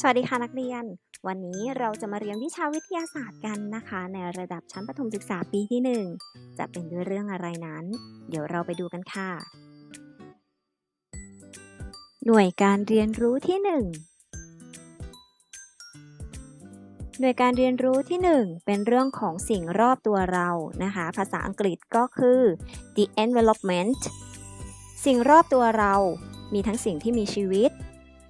สวัสดีค่ะนักเรียน วันนี้เราจะมาเรียนวิชาวิทยาศาสตร์กันนะคะ ในระดับชั้นประถมศึกษาปีที่ 1 จะเป็นด้วยเรื่องอะไรนั้น เดี๋ยวเราไปดูกันค่ะ หน่วยการเรียนรู้ที่ 1 หน่วยการเรียนรู้ที่ 1 เป็นเรื่องของสิ่งรอบตัวเรานะคะ ภาษาอังกฤษก็คือ the environment สิ่งรอบตัวเรามีทั้งสิ่งที่มีชีวิต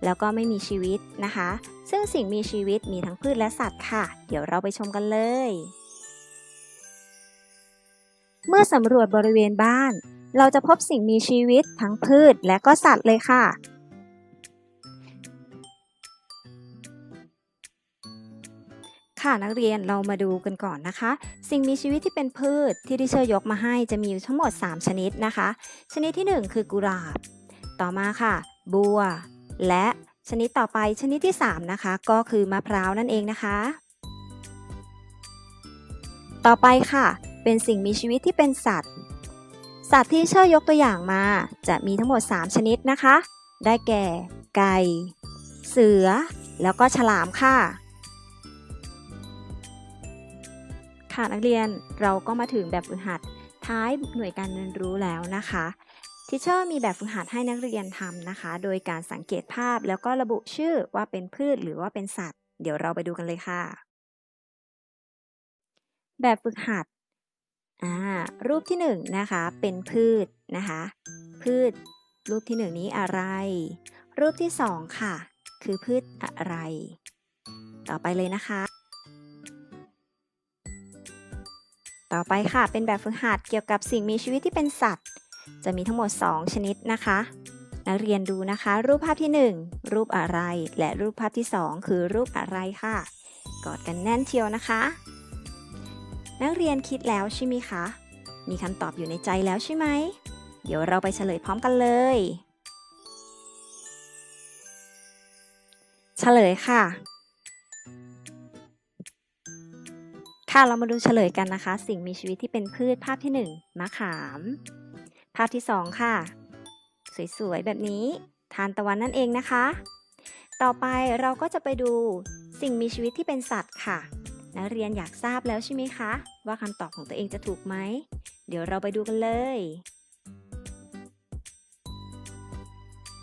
แล้วก็ไม่มีชีวิตนะคะ ซึ่งสิ่งมีชีวิตมีทั้งพืชและสัตว์ค่ะ เดี๋ยวเราไปชมกันเลย เมื่อสำรวจบริเวณบ้าน เราจะพบสิ่งมีชีวิตทั้งพืชและก็สัตว์เลยค่ะค่ะนักเรียนเรามาดูกันก่อนนะคะ สิ่งมีชีวิตที่เป็นพืชที่ดิเชอร์ยกมาให้จะมีอยู่ทั้งหมด 3 ชนิดนะคะ ชนิดที่ 1 คือกุหลาบ ต่อมาค่ะ บัว และชนิดต่อไปชนิดที่ 3 นะคะ ก็คือมะพร้าวนั่นเองนะคะ ต่อไปค่ะ เป็นสิ่งมีชีวิตที่เป็นสัตว์ สัตว์ที่เชอร์ยกตัวอย่างมา จะมีทั้งหมด 3 ชนิดนะคะ ได้แก่ ไก่ เสือ แล้วก็ฉลามค่ะ ค่ะนักเรียนเราก็มาถึงแบบฝึกหัดท้ายหน่วยการเรียนรู้แล้วนะคะ ทิเชอร์มีแบบฝึกหัดให้นักเรียนทำนะคะ โดยการสังเกตภาพแล้วก็ระบุชื่อว่าเป็นพืชหรือว่าเป็นสัตว์ เดี๋ยวเราไปดูกันเลยค่ะ แบบฝึกหัดอ่ารูปที่1นนะคะ เป็นพืชนะคะ พืช รูปที่1นี้อะไร รูปที่ 2 ค่ะ คือพืชอะไร ต่อไปเลยนะคะ ต่อไปค่ะ เป็นแบบฝึกหัดเกี่ยวกับสิ่งมีชีวิตที่เป็นสัตว์ จะมีทั้งหมด 2 ชนิดนะคะ นักเรียนดูนะคะ รูปภาพที่ 1 รูปอะไร และรูปภาพที่ 2 คือรูปอะไรค่ะ กอดกันแน่นเชียวนะคะ นักเรียนคิดแล้วใช่ไหมคะ มีคำตอบอยู่ในใจแล้วใช่ไหม เดี๋ยวเราไปเฉลยพร้อมกันเลยเฉลยค่ะ ค่ะ เรามาดูเฉลยกันนะคะ สิ่งมีชีวิตที่เป็นพืชภาพที่ 1มะขาม ภาพที่ 2 ค่ะ สวยๆ แบบนี้ทานตะวันนั่นเองนะคะ ต่อไปเราก็จะไปดูสิ่งมีชีวิตที่เป็นสัตว์ค่ะ นักเรียนอยากทราบแล้วใช่ไหมคะ ว่าคำตอบของตัวเองจะถูกไหม เดี๋ยวเราไปดูกันเลย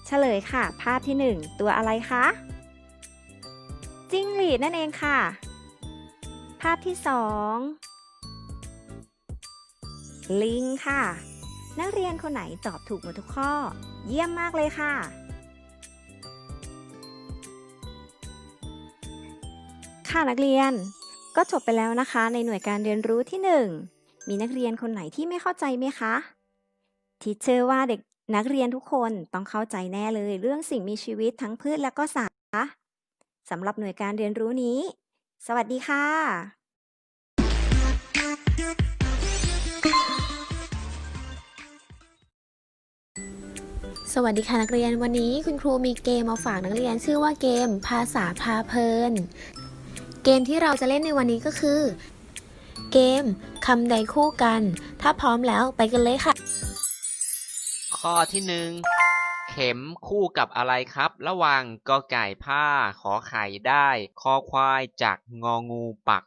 เฉลยค่ะ ภาพที่ 1 ตัวอะไรคะ จิ้งหรีดนั่นเองค่ะ ภาพที่ 2 ลิงค่ะ นักเรียนคนไหนตอบถูกหมดทุกข้อ เยี่ยมมากเลยค่ะ ค่ะนักเรียน ก็จบไปแล้วนะคะ ในหน่วยการเรียนรู้ที่ 1 มีนักเรียนคนไหนที่ไม่เข้าใจไหมคะทีเชอร์ว่าเด็กนักเรียนทุกคนต้องเข้าใจแน่เลยเรื่องสิ่งมีชีวิตทั้งพืชและก็สัตว์นะคะสำหรับหน่วยการเรียนรู้นี้ สวัสดีค่ะ สวัสดีค่ะนักเรียนวันนี้คุณครูมีเกมมาฝากนักเรียน ชื่อว่าเกมภาษาพาเพลิน เกมที่เราจะเล่นในวันนี้ก็คือ เกมคำใดคู่กัน ถ้าพร้อมแล้วไปกันเลยค่ะ ข้อที่หนึ่งเข็มคู่กับอะไรครับ ระหว่างกอไก่ผ้า ขอไข่ได้ คอควายจากงองูปัก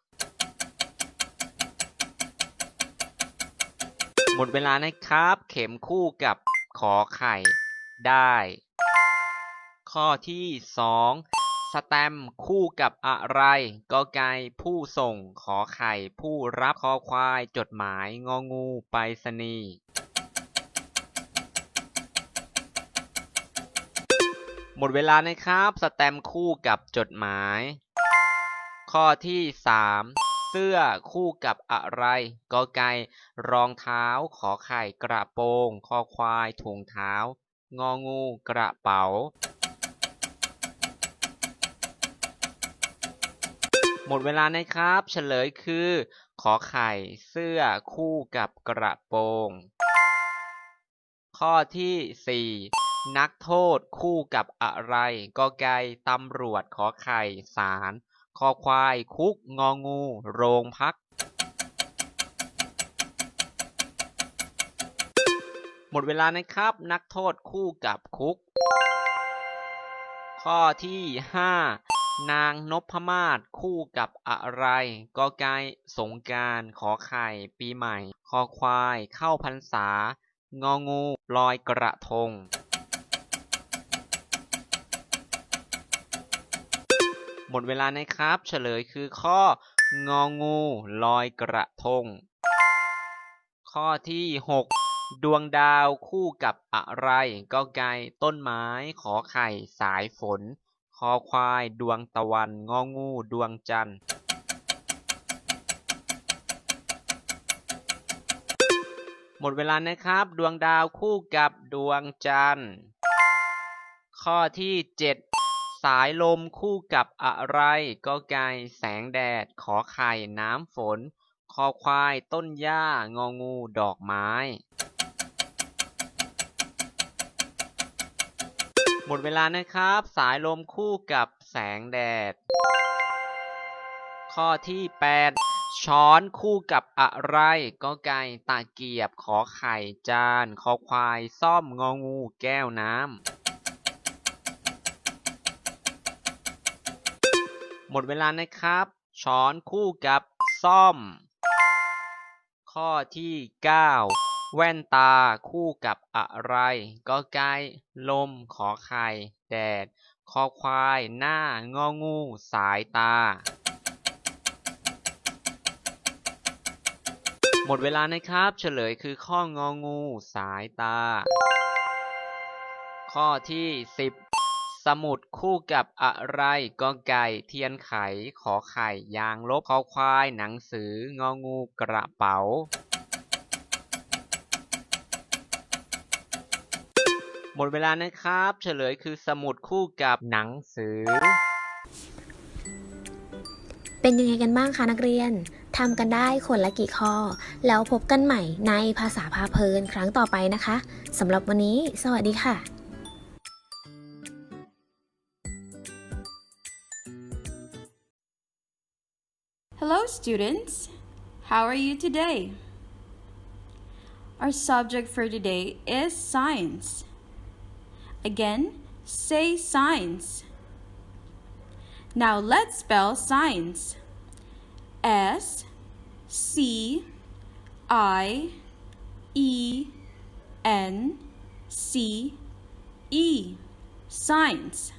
หมดเวลานะครับ เข็มคู่กับขอไข่ ได้ ข้อที่สองสแตมป์คู่กับอะไรกอไก่ผู้ส่งขอไข่ผู้รับคอควายจดหมายงองูไปรษณีย์หมดเวลานะครับ สแตมป์คู่กับจดหมาย ข้อที่สามเสื้อคู่กับอะไรกอไก่รองเท้า ขอไข่กระโปรง คอควายถุงเท้า งองู กระเป๋า หมดเวลานะครับ เฉลยคือ ขอไข่เสื้อคู่กับกระโปรง ข้อที่ 4 นักโทษคู่กับอะไรกอไก่ตำรวจขอไข่ศาลคอควายคุกงองู โรงพัก หมดเวลานะครับ นักโทษคู่กับคุก ข้อที่ 5 นางนพมาศคู่กับอะไร กอไก่สงการขอไข่ ปีใหม่ คอควายเข้าพรรษา งองูลอยกระทงหมดเวลานะครับ เฉลยคือข้ององู ลอยกระทง ข้อที่ 6 ดวงดาวคู่กับอะไร ก็ไก่ต้นไม้ ขอไข่สายฝน คอควาย ดวงตะวันงองู ดวงจันทร์หมดเวลานะครับ ดวงดาวคู่กับดวงจันทร์ ข้อที่ 7 สายลมคู่กับอะไร ก็ไก่แสงแดด ขอไข่น้ำฝน คอควายต้นหญ้างองู ดอกไม้ หมดเวลานะครับ สายลมคู่กับแสงแดด ข้อที่ 8 ช้อนคู่กับอะไรก็ไก่ตะเกียบขอไข่จานคอควายซ่อมงองูแก้วน้ำหมดเวลานะครับ ช้อนคู่กับซ่อม ข้อที่ 9 แว่นตาคู่กับอะไรก็ไก่ลม ขอไข่ แดด คอควาย หน้า งองู สายตา หมดเวลานะครับ เฉลยคือข้ององู สายตา ข้อที่ 10 สมุดคู่กับอะไรก็ไก่ เทียนไข ขอไข่ ยางลบ คอควาย หนังสือ งองู กระเป๋า หมดเวลานะครับ เฉลยคือสมุดคู่กับหนังสือ เป็นยังไงกันบ้างคะนักเรียนทำกันได้คนละกี่ข้อ แล้วพบกันใหม่ในภาษาพาเพลินครั้งต่อไปนะคะสำหรับวันนี้ สวัสดีค่ะ Hello, students. How are you today? Our subject for today is science. Again, say signs. Now let's spell science. S C I E N C E. Science.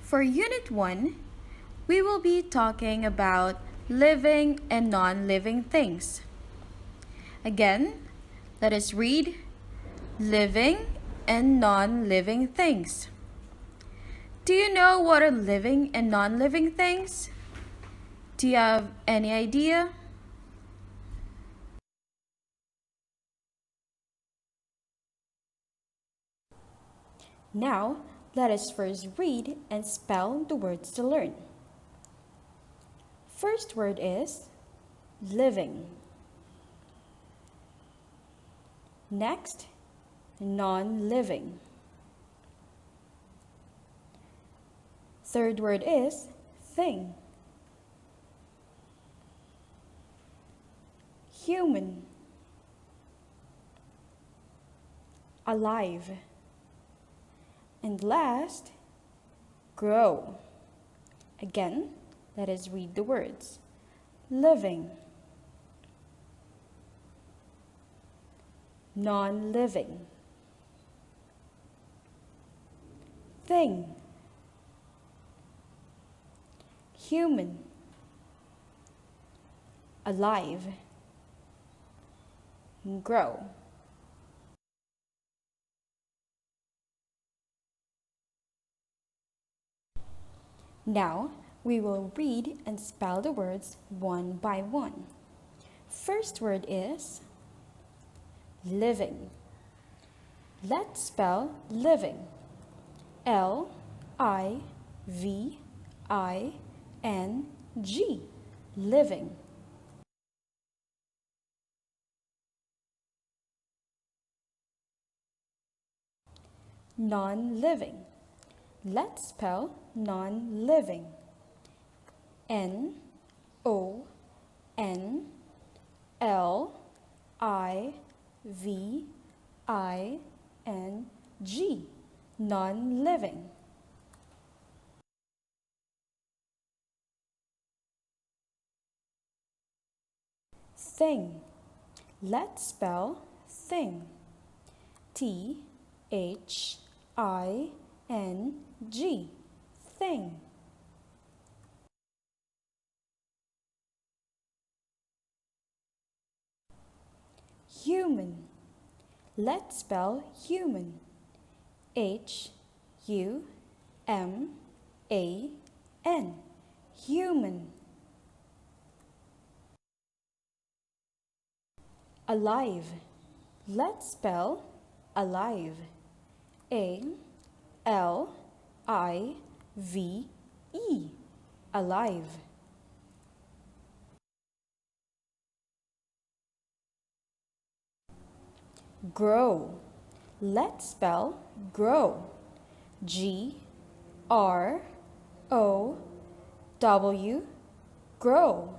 For Unit 1, we will be talking about living and non living things. Again, let us read living and non living things. Do you know what are living and non living things? Do you have any idea? Now, let us first read and spell the words to learn. First word is living. Next, non living. Third word is thing. Human. Alive. And last, grow. Again, let us read the words living, non living, thing, human, alive, grow. Now we will read and spell the words one by one. First word is living. Let's spell living. L I V I N G. Living. Non living. Let's spell non living. N O N L I V I N G. Non living. Thing. Let's spell thing. T H I N G. Thing. Human. Let's spell human. H U M A N. Human. Alive. Let's spell alive. A L I V E. Alive. Grow. Let's spell grow. G R O W. Grow.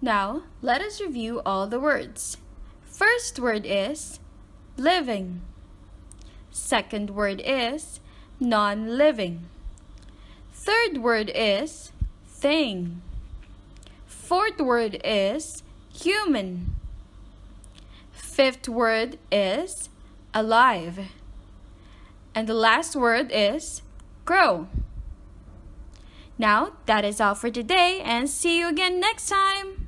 Now, let us review all the words. First word is living. Second word is non living. Third word is thing. Fourth word is human. Fifth word is alive. And the last word is grow. Now, that is all for today, and see you again next time.